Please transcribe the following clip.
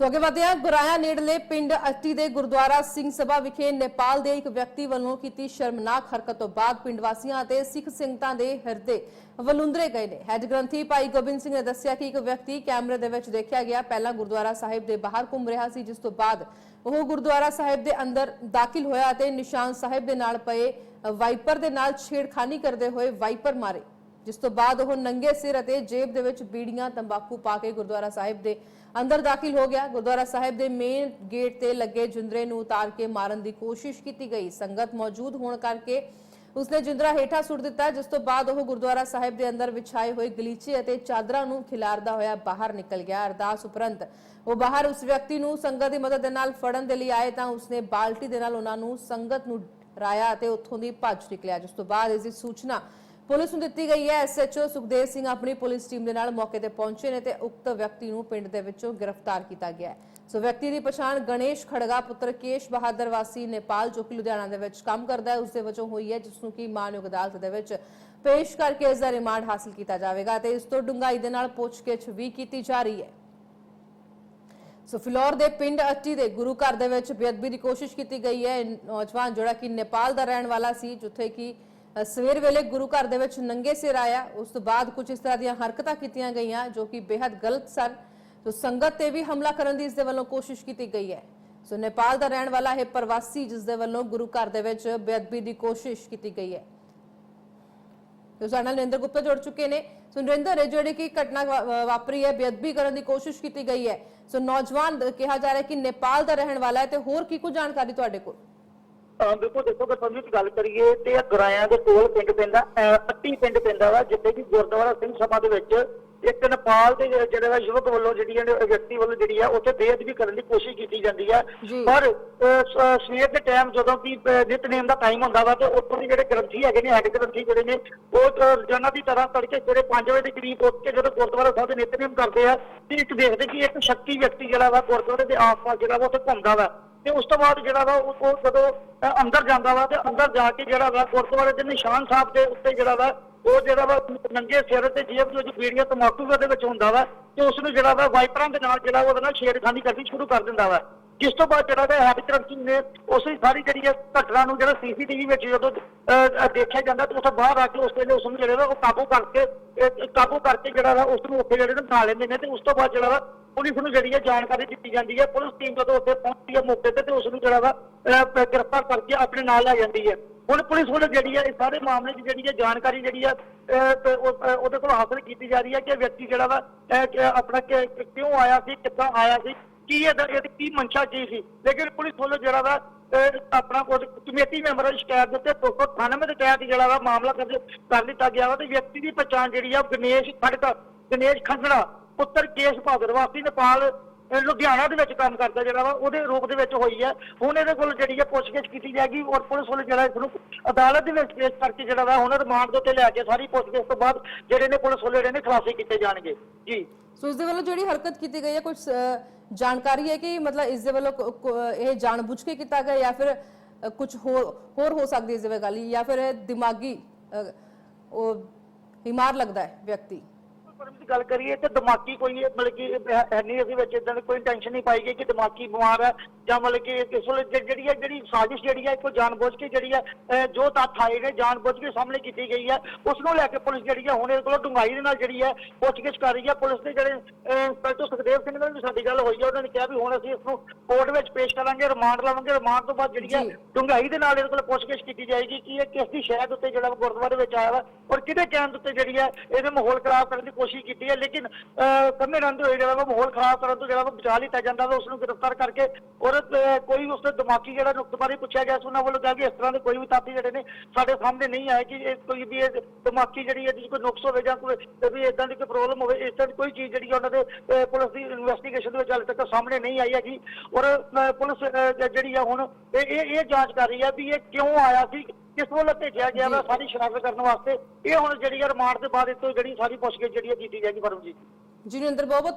ਸੋ ਅੱਗੇ ਵਧਦੇ ਹਾਂ। ਗੁਰਾਇਆ ਨੇੜਲੇ ਪਿੰਡ ਅੱਟੀ ਦੇ ਗੁਰਦੁਆਰਾ ਸਿੰਘ ਸਭਾ ਵਿਖੇ ਨੇਪਾਲ ਦੇ ਇੱਕ ਵਿਅਕਤੀ ਵੱਲੋਂ ਕੀਤੀ ਸ਼ਰਮਨਾਕ ਹਰਕਤ ਤੋਂ ਬਾਅਦ ਪਿੰਡ ਵਾਸੀਆਂ ਅਤੇ ਸਿੱਖ ਸੰਗਤਾਂ ਦੇ ਹਿਰਦੇ ਵਲੁੰਦਰੇ ਗਏ ਨੇ। ਹੈਡ ਗ੍ਰੰਥੀ ਭਾਈ ਗੋਬਿੰਦ ਸਿੰਘ ਨੇ ਦੱਸਿਆ ਕਿ ਇੱਕ ਵਿਅਕਤੀ ਕੈਮਰੇ ਦੇ ਵਿੱਚ ਦੇਖਿਆ ਗਿਆ। ਪਹਿਲਾਂ ਗੁਰਦੁਆਰਾ ਸਾਹਿਬ ਦੇ ਬਾਹਰ ਘੁੰਮ ਰਿਹਾ ਸੀ, ਜਿਸ ਤੋਂ ਬਾਅਦ ਉਹ ਗੁਰਦੁਆਰਾ ਸਾਹਿਬ ਦੇ ਅੰਦਰ ਦਾਖਲ ਹੋਇਆ ਅਤੇ ਨਿਸ਼ਾਨ ਸਾਹਿਬ ਦੇ ਨਾਲ ਪਏ ਵਾਈਪਰ ਦੇ ਨਾਲ ਛੇੜਖਾਨੀ ਕਰਦੇ ਹੋਏ ਵਾਈਪਰ ਮਾਰੇ। ਜਿਸ ਤੋਂ ਬਾਅਦ ਉਹ ਨੰਗੇ ਸਿਰ ਅਤੇ ਜੇਬ ਦੇ ਵਿੱਚ ਬੀੜੀਆਂ, ਤੰਬਾਕੂ ਪਾ ਕੇ ਗੁਰਦੁਆਰਾ ਸਾਹਿਬ ਦੇ ਅੰਦਰ ਦਾਖਲ ਹੋ ਗਿਆ। ਗੁਰਦੁਆਰਾ ਸਾਹਿਬ ਦੇ ਮੇਨ ਗੇਟ ਤੇ ਲੱਗੇ ਜਿੰਦਰੇ ਨੂੰ ਉਤਾਰ ਕੇ ਮਾਰਨ ਦੀ ਕੋਸ਼ਿਸ਼ ਕੀਤੀ ਗਈ। ਸੰਗਤ ਮੌਜੂਦ ਹੋਣ ਕਰਕੇ ਉਸਨੇ ਜਿੰਦਰਾ ਹੇਠਾਂ ਸੁੱਟ ਦਿੱਤਾ, ਜਿਸ ਤੋਂ ਬਾਅਦ ਉਹ ਗੁਰਦੁਆਰਾ ਸਾਹਿਬ ਦੇ ਅੰਦਰ ਵਿਛਾਏ ਹੋਏ ਗਲੀਚੇ ਅਤੇ ਚਾਦਰਾਂ ਨੂੰ ਖਿਲਾਰਦਾ ਹੋਇਆ ਬਾਹਰ ਨਿਕਲ ਗਿਆ। ਅਰਦਾਸ ਉਪਰੰਤ ਉਹ ਬਾਹਰ ਉਸ ਵਿਅਕਤੀ ਨੂੰ ਸੰਗਤ ਦੀ ਮਦਦ ਦੇ ਨਾਲ ਫੜਨ ਦੇ ਲਈ ਆਏ ਤਾਂ ਉਸਨੇ ਬਾਲਟੀ ਦੇ ਨਾਲ ਉਹਨਾਂ ਨੂੰ ਸੰਗਤ ਨੂੰ ਰਾਇਆ ਅਤੇ ਉੱਥੋਂ ਦੀ ਭੱਜ ਨਿਕਲਿਆ। ਜਿਸ ਤੋਂ ਬਾਅਦ ਇਸ ਦੀ ਸੂਚਨਾ ਪੁਲਿਸ ਨੂੰ ਦਿੱਤੀ ਗਈ ਹੈ। ਐਸਐਚਓ ਸੁਖਦੇਵ ਸਿੰਘ ਆਪਣੀ ਪੁਲਿਸ ਟੀਮ ਦੇ ਨਾਲ ਮੌਕੇ ਤੇ ਪਹੁੰਚੇ ਨੇ ਤੇ ਉਕਤ ਵਿਅਕਤੀ ਨੂੰ ਪਿੰਡ ਦੇ ਵਿੱਚੋਂ ਗ੍ਰਿਫਤਾਰ ਕੀਤਾ ਗਿਆ ਹੈ। ਸੋ ਵਿਅਕਤੀ ਦੀ ਪਛਾਣ ਗਣੇਸ਼ ਖੜਗਾ, ਪੁੱਤਰ ਕੇਸ਼ ਬਹਾਦਰ ਵਾਸੀ, ਨੇਪਾਲ, ਜੋ ਕਿ ਲੁਧਿਆਣਾ ਦੇ ਵਿੱਚ ਕੰਮ ਕਰਦਾ ਹੈ, ਉਸ ਦੇ ਵਜੋਂ ਹੋਈ ਹੈ, ਜਿਸ ਨੂੰ ਕਿ ਮਾਨਯੋਗ ਅਦਾਲਤ ਦੇ ਵਿੱਚ ਪੇਸ਼ ਕਰਕੇ ਇਸ ਦਾ ਰਿਮਾਂਡ ਹਾਸਲ ਕੀਤਾ ਜਾਵੇਗਾ ਤੇ ਇਸ ਤੋਂ ਡੂੰਘਾਈ ਦੇ ਨਾਲ ਪੁੱਛਗਿੱਛ ਵੀ ਕੀਤੀ ਜਾ ਰਹੀ ਹੈ। ਸੋ ਫਿਲੌਰ ਦੇ ਪਿੰਡ ਅੱਟੀ ਦੇ ਗੁਰੂ ਘਰ ਦੇ ਵਿੱਚ ਬੇਅਦਬੀ ਦੀ ਕੋਸ਼ਿਸ਼ ਕੀਤੀ ਗਈ ਹੈ। ਨੌਜਵਾਨ ਜਿਹੜਾ ਕਿ ਨੇਪਾਲ ਦਾ ਰਹਿਣ ਵਾਲਾ ਸੀ, ਜਿੱਥੇ ਕਿ ਸਵੇਰ ਵੇਲੇ ਗੁਰੂ ਘਰ ਦੇ ਵਿੱਚ ਨੰਗੇ ਸਿਰ ਆਇਆ। ਉਸ ਤੋਂ ਬਾਅਦ ਕੁਝ ਇਸ ਤਰ੍ਹਾਂ ਦੀਆਂ ਹਰਕਤਾਂ ਕੀਤੀਆਂ ਗਈਆਂ ਜੋ ਕਿ ਬੇहद ਗਲਤ ਸਨ। ਸੋ ਸੰਗਤ ਤੇ ਵੀ ਹਮਲਾ ਕਰਨ ਦੀ ਇਸ ਦੇ ਵੱਲੋਂ ਕੋਸ਼ਿਸ਼ ਕੀਤੀ ਗਈ ਹੈ। ਸੋ ਨੇਪਾਲ ਦਾ ਰਹਿਣ ਵਾਲਾ ਇਹ ਪ੍ਰਵਾਸੀ ਜਿਸ ਦੇ ਵੱਲੋਂ ਗੁਰੂ ਘਰ ਦੇ ਵਿੱਚ ਬੇਅਦਬੀ ਦੀ ਕੋਸ਼ਿਸ਼ ਕੀਤੀ ਗਈ ਹੈ। ਤੇ ਸਾਡੇ ਨਰਿੰਦਰ ਗੁਪਤਾ ਜੁੜ ਚੁੱਕੇ ਨੇ। ਸੋ ਨਰਿੰਦਰ, ਇਹ ਜਿਹੜੀ ਕਿ ਘਟਨਾ ਵਾ- ਵਾਪਰੀ ਹੈ, ਬੇਅਦਬੀ ਕਰਨ ਦੀ ਕੋਸ਼ਿਸ਼ ਕੀਤੀ ਗਈ ਹੈ। ਸੋ ਨੌਜਵਾਨ ਕਿਹਾ ਜਾ ਰਿਹਾ ਕਿ ਨੇਪਾਲ ਦਾ ਰਹਿਣ ਵਾਲਾ ਹੈ ਤੇ ਹੋਰ ਕੀ ਕੁਝ ਜਾਣਕਾਰੀ ਤੁਹਾਡੇ ਕੋਲ? ਬਿਲਕੁਲ ਦੇਖੋ ਕਿ ਤੁਹਾਨੂੰ ਗੱਲ ਕਰੀਏ ਤੇ ਇਹ ਗੁਰਾਇਆਂ ਦੇ ਕੋਲ ਪਿੰਡ ਪੈਂਦਾ ਅੱਟੀ ਪਿੰਡ ਪੈਂਦਾ ਵਾ ਜਿੱਥੇ ਕਿ ਗੁਰਦੁਆਰਾ ਸਿੰਘ ਸਭਾ ਦੇ ਵਿੱਚ ਇੱਕ ਨੇਪਾਲ ਦੇ ਜਿਹੜੇ ਵਾ ਯੁਵਕ ਵੱਲੋਂ ਜਿਹੜੀ ਵਿਅਕਤੀ ਵੱਲੋਂ ਜਿਹੜੀ ਆ ਉੱਥੇ ਬੇਅਦਬੀ ਕਰਨ ਦੀ ਕੋਸ਼ਿਸ਼ ਕੀਤੀ ਜਾਂਦੀ ਜੀ। ਪਰ ਸਵੇਰ ਦੇ ਟਾਈਮ ਜਦੋਂ ਕਿ ਅਹ, ਨਿਤਨੇਮ ਦਾ ਟਾਈਮ ਹੁੰਦਾ ਵਾ ਤੇ ਉੱਥੋਂ ਦੇ ਜਿਹੜੇ ਗ੍ਰੰਥੀ ਹੈਗੇ ਨੇ ਹੈਡ ਗ੍ਰੰਥੀ ਜਿਹੜੇ ਨੇ ਉਹ ਰੋਜ਼ਾਨਾ ਦੀ ਤਰ੍ਹਾਂ ਤੜਕੇ ਸਵੇਰੇ 5 ਵਜੇ ਦੇ ਕਰੀਬ ਉੱਠ ਕੇ ਜਦੋਂ ਗੁਰਦੁਆਰਾ ਸਾਹਿਬ ਦੇ ਨਿਤਨੇਮ ਕਰਦੇ ਆ ਤੇ ਇੱਕ ਦੇਖਦੇ ਕਿ ਇੱਕ ਸ਼ਕਤੀ ਵਿਅਕਤੀ ਜਿਹੜਾ ਵਾ ਗੁਰਦੁਆਰੇ ਦੇ ਆਸ-ਪਾਸ ਜਿਹੜਾ ਵਾ ਉੱਥੇ ਘੁੰਮਦਾ ਵਾ ਤੇ ਉਸ ਤੋਂ ਬਾਅਦ ਜਿਹੜਾ ਵਾ ਉਹ ਜਦੋਂ ਅੰਦਰ ਜਾਂਦਾ ਵਾ ਤੇ ਅੰਦਰ ਜਾ ਕੇ ਜਿਹੜਾ ਵਾ ਗੁਰਦੁਆਰੇ ਦੇ ਨਿਸ਼ਾਨ ਸਾਹਿਬ ਦੇ ਉੱਤੇ ਜਿਹੜਾ ਵਾ, ਉਹ ਜਿਹੜਾ ਵਾ ਨੰਗੇ ਸਿਰ ਤੇ ਜੇਬ ਦੇ ਵਿੱਚ ਬੀੜੀਆਂ ਤਮਾਕੂ ਵੀ ਉਹਦੇ ਵਿੱਚ ਹੁੰਦਾ ਵਾ ਤੇ ਉਸ ਨੂੰ ਜਿਹੜਾ ਵਾ ਵਾਈਪਰਾਂ ਦੇ ਨਾਲ ਜਿਹੜਾ ਉਹਦੇ ਨਾਲ ਛੇੜਖਾਨੀ ਕਰਨੀ ਸ਼ੁਰੂ ਕਰ ਦਿੰਦਾ ਵਾ। ਜਿਸ ਤੋਂ ਬਾਅਦ ਜਿਹੜਾ ਵਾ ਹੈਡ ਕਰੰਸੀ ਨੇ ਉਸ ਸਾਰੀ ਜਿਹੜੀ ਹੈ ਘਟਨਾ ਨੂੰ ਜਿਹੜਾ ਸੀਸੀਟੀਵੀ ਵਿੱਚ ਜਦੋਂ ਅਹ, ਦੇਖਿਆ ਜਾਂਦਾ ਤੇ ਉਸ ਬਾਹਰ ਆ ਕੇ ਉਸ ਵੇਲੇ ਉਸ ਨੂੰ ਜਿਹੜਾ ਵਾ ਉਹ ਕਾਬੂ ਕਰਕੇ ਕਾਬੂ ਕਰਕੇ ਜਿਹੜਾ ਵਾ ਉਸ ਨੂੰ ਉੱਥੇ ਜਿਹੜੇ ਨੇ ਲੈਂਦੇ ਨੇ ਤੇ ਉਸ ਤੋਂ ਬਾਅਦ ਜਿਹੜਾ ਵਾ ਪੁਲਿਸ ਨੂੰ ਜਿਹੜੀ ਹੈ ਜਾਣਕਾਰੀ ਦਿੱਤੀ ਜਾਂਦੀ ਹੈ। ਪੁਲਿਸ ਟੀਮ ਜਦੋਂ ਉੱਥੇ ਪਹੁੰਚਦੀ ਹੈ ਮੌਕੇ ਤੇ ਤੇ ਉਸ ਨੂੰ ਜਿਹੜਾ ਵਾ ਅਹ, ਗ੍ਰਿਫਤਾਰ ਕਰਕੇ ਆਪਣੇ ਨਾਲ ਲੈ ਜਾਂਦੀ ਹੈ। ਹੁਣ ਪੁਲਿਸ ਵੱਲੋਂ ਜਿਹੜੀ ਹੈ ਇਸ ਸਾਰੇ ਮਾਮਲੇ 'ਚ ਜਿਹੜੀ ਹੈ ਜਾਣਕਾਰੀ ਜਿਹੜੀ ਹੈ ਉਹਦੇ ਕੋਲ ਹਾਸਲ ਕੀਤੀ ਜਾ ਰਹੀ ਹੈ ਕਿ ਵਿਅਕਤੀ ਜਿਹੜਾ ਵਾ ਆਪਣਾ ਕਿਉਂ ਆਇਆ ਸੀ ਕਿੱਦਾਂ ਆਇਆ ਸੀ? ਕੀ ਇਹਦਾ ਇਹਦੀ ਕੀ ਮਨਸ਼ਾ ਕੀ ਸੀ? ਲੇਕਿਨ ਪੁਲਿਸ ਵੱਲੋਂ ਜਿਹੜਾ ਵਾ ਆਪਣਾ ਉਹ ਕਮੇਟੀ ਮੈਂਬਰਾਂ ਦੀ ਸ਼ਿਕਾਇਤ ਦੇ ਉੱਤੇ 298 ਦੇ ਤਹਿਤ ਜਿਹੜਾ ਵਾ ਮਾਮਲਾ ਕਰ ਕਰ ਦਿੱਤਾ ਗਿਆ ਵਾ ਤੇ ਵਿਅਕਤੀ ਦੀ ਪਛਾਣ ਜਿਹੜੀ ਆ ਗਣੇਸ਼ ਖੜਕਾ, ਗਣੇਸ਼ ਖੰਡੜਾ ਪੁੱਤਰ ਕੇਸ਼ ਬਹਾਦਰ ਵਾਸੀ ਨੇਪਾਲ ਅਹ, ਲੁਧਿਆਣਾ ਦੇ ਵਿੱਚ ਕੰਮ ਕਰਦਾ ਜਿਹੜਾ ਵਾ ਉਹਦੇ ਰੂਪ ਦੇ ਵਿੱਚ ਹੋਈ ਹੈ। ਹੁਣ ਇਹਦੇ ਕੋਲ ਜਿਹੜੀ ਹੈ ਪੁੱਛਗਿੱਛ ਕੀਤੀ ਜਾਏਗੀ ਔਰ ਪੁਲਿਸ ਵੱਲੋਂ ਜਿਹੜਾ ਇਸ ਨੂੰ ਅਦਾਲਤ ਦੇ ਵਿੱਚ ਪੇਸ਼ ਕਰਕੇ ਜਿਹੜਾ ਵਾ ਹੁਣ ਰਿਮਾਂਡ ਦੇ ਉੱਤੇ ਲੈ ਕੇ ਸਾਰੀ ਪੁੱਛਗਿੱਛ ਤੋਂ ਬਾਅਦ ਜਿਹੜੇ ਨੇ ਪੁਲਿਸ ਵੱਲੋਂ ਜਿਹੜੇ ਨੇ ਖੁਲਾਸੇ ਕੀਤੇ ਜਾਣਗੇ। ਜੀ। ਸੋ ਇਸ ਦੇ ਵੱਲੋਂ ਜਿਹੜੀ ਹਰਕਤ ਕੀਤੀ ਗਈ ਹੈ ਕੁਝ ਜਾਣਕਾਰੀ ਹੈ ਕਿ ਮਤਲਬ ਇਸ ਦੇ ਵੱਲੋਂ ਕੋ- ਕੋ- ਇਹ ਜਾਣਬੁੱਝ ਕੇ ਕੀਤਾ ਗਿਆ ਜਾਂ ਫਿਰ ਕੁਝ ਹੋਰ ਹੋਰ ਹੋ ਸਕਦੀ ਇਸ ਦੇ ਗੱਲ ਜਾਂ ਫਿਰ ਦਿਮਾਗੀ ਉਹ ਬਿਮਾਰ ਲੱਗਦਾ ਹੈ ਵਿਅਕਤੀ। ਪਰਮ ਦੀ ਗੱਲ ਕਰੀਏ ਤੇ ਦਿਮਾਗੀ ਕੋਈ ਮਤਲਬ ਕਿ ਹੈ ਨਹੀਂ ਅਸੀਂ ਵਿੱਚ ਇਦਾਂ ਦੀ ਕੋਈ ਟੈਨਸ਼ਨ ਨਹੀਂ ਪਾਈ ਗਈ ਕਿ ਦਿਮਾਗੀ ਬਿਮਾਰ ਹੈ ਜਾਂ ਮਤਲਬ ਕਿ ਇਸ ਵੇਲੇ ਜਿ- ਜਿਹੜੀ ਹੈ ਜਿਹੜੀ ਸਾਜ਼ਿਸ਼ ਜਿਹੜੀ ਹੈ ਕੋਈ ਜਾਣਬੁੱਝ ਕੇ ਜਿਹੜੀ ਹੈ ਅਹ, ਜੋ ਤੱਥ ਆਏ ਨੇ ਜਾਣਬੁੱਝ ਕੇ ਸਾਹਮਣੇ ਕੀਤੀ ਗਈ ਹੈ ਉਸ ਨੂੰ ਲੈ ਕੇ ਪੁਲਿਸ ਜਿਹੜੀ ਹੈ ਹੁਣ ਇਹਦੇ ਕੋਲੋਂ ਡੂੰਘਾਈ ਦੇ ਨਾਲ ਜਿਹੜੀ ਹੈ ਪੁੱਛਗਿੱਛ ਕਰ ਰਹੀ ਹੈ ਪੁਲਿਸ ਦੇ ਜਿਹੜੇ ਅਹ, ਇੰਸਪੈਕਟਰ ਸੁਖਦੇਵ ਸਿੰਘ ਨਾਲ ਵੀ ਸਾਡੀ ਗੱਲ ਹੋਈ ਹੈ ਉਹਨਾਂ ਨੇ ਕਿਹਾ ਵੀ ਹੁਣ ਅਸੀਂ ਇਸ ਨੂੰ ਕੋਰਟ ਵਿੱਚ ਪੇਸ਼ ਕਰਾਂਗੇ ਰਿਮਾਂਡ ਲਵਾਂਗੇ ਰਿਮਾਂਡ ਤੋਂ ਬਾਅਦ ਜਿਹੜੀ ਹੈ ਜੀ। ਡੂੰਘਾਈ ਦੇ ਨਾਲ ਇਹਦੇ ਕੋਲ ਪੁੱਛਗਿੱਛ ਕੀਤੀ ਜਾਏਗੀ ਕਿ ਇਹ ਕਿਸ ਦੀ ਸ਼ਹਿਦ ਉੱਤੇ ਜਿਹੜਾ ਗੁਰਦੁਆਰੇ ਵਿੱਚ ਆਇਆ ਵਾ ਔਰ ਕਿਹਦੇ ਕਹਿਣ ਦੇ ਉੱਤੇ ਜਿਹੜੀ ਹੈ ਇਹਦੇ ਮਾਹੌਲ ਖਰਾਬ ਕਰਨ ਦੀ ਕੋਸ਼ਿਸ਼ ਕੀਤੀ ਹੈ ਲੇਕਿਨ ਅਹ, ਕੰਮੇ ਰੰਦੇ ਹੋਏ ਜਿਹੜਾ ਵਾ ਮਾਹੌਲ ਖਰਾਬ ਕਰਨ ਤੋਂ ਜਿਹੜਾ ਵਾ ਬਚਾ ਲਿੱਤਾ ਜਾਂਦਾ ਵਾ ਉਸ ਨੂੰ ਗ੍ਰਿਫਤਾਰ ਕਰਕੇ ਔਰ ਕੋਈ ਉਸ ਦੇ ਦਿਮਾਗੀ ਜਿਹੜਾ ਨੁਕਸ ਬਾਰੇ ਪੁੱਛਿਆ ਗਿਆ ਸੀ ਉਹਨਾਂ ਵੱਲੋਂ ਕਿਹਾ ਕਿ ਇਸ ਤਰ੍ਹਾਂ ਦੇ ਕੋਈ ਵੀ ਤੱਥ ਜਿਹੜੇ ਨੇ ਸਾਡੇ ਸਾਹਮਣੇ ਨਹੀਂ ਆਏ ਕਿ ਇਹ ਕੋਈ ਵੀ ਇਹ ਦਿਮਾਗੀ ਜਿਹੜੀ ਇਹਦੀ ਕੋਈ ਨੁਕਸ ਹੋਵੇ ਜਾਂ ਕੋਈ ਵੀ ਇਦਾਂ ਦੀ ਕੋਈ ਪ੍ਰੋਬਲਮ ਹੋਵੇ ਇਸ ਤਰ੍ਹਾਂ ਦੀ ਕੋਈ ਚੀਜ਼ ਜਿਹੜੀ ਉਹਨਾਂ ਦੇ ਪੁਲਿਸ ਦੀ ਇਨਵੈਸਟੀਗੇਸ਼ਨ ਦੇ ਵਿੱਚ ਹਾਲੇ ਤੱਕ ਸਾਹਮਣੇ ਨਹੀਂ ਆਈ ਹੈਗੀ। ਔਰ ਪੁਲਿਸ ਜਿਹੜੀ ਆ ਹੁਣ ਇਹ ਇਹ ਜਾਂਚ ਕਰ ਰਹੀ ਹੈ ਵੀ ਇਹ ਕਿਉਂ ਆਇਆ ਸੀ ਕਿਸ ਵੱਲੋਂ ਭੇਜਿਆ ਗਿਆ ਵਾ ਸਾਰੀ ਸ਼ਨਾਖਤ ਕਰਨ ਵਾਸਤੇ। ਇਹ ਹੁਣ ਜਿਹੜੀ ਆ ਰਿਮਾਂਡ ਦੇ ਬਾਅਦ ਇਹ ਤੋਂ ਜਿਹੜੀ ਸਾਰੀ ਪੁੱਛਗਿੱਛ ਜਿਹੜੀ ਆ ਕੀਤੀ ਜਾਏਗੀ ਪਰਮਜੀਤ ਜੀ। ਨਰਿੰਦਰ ਬਹੁਤ ਬਹੁਤ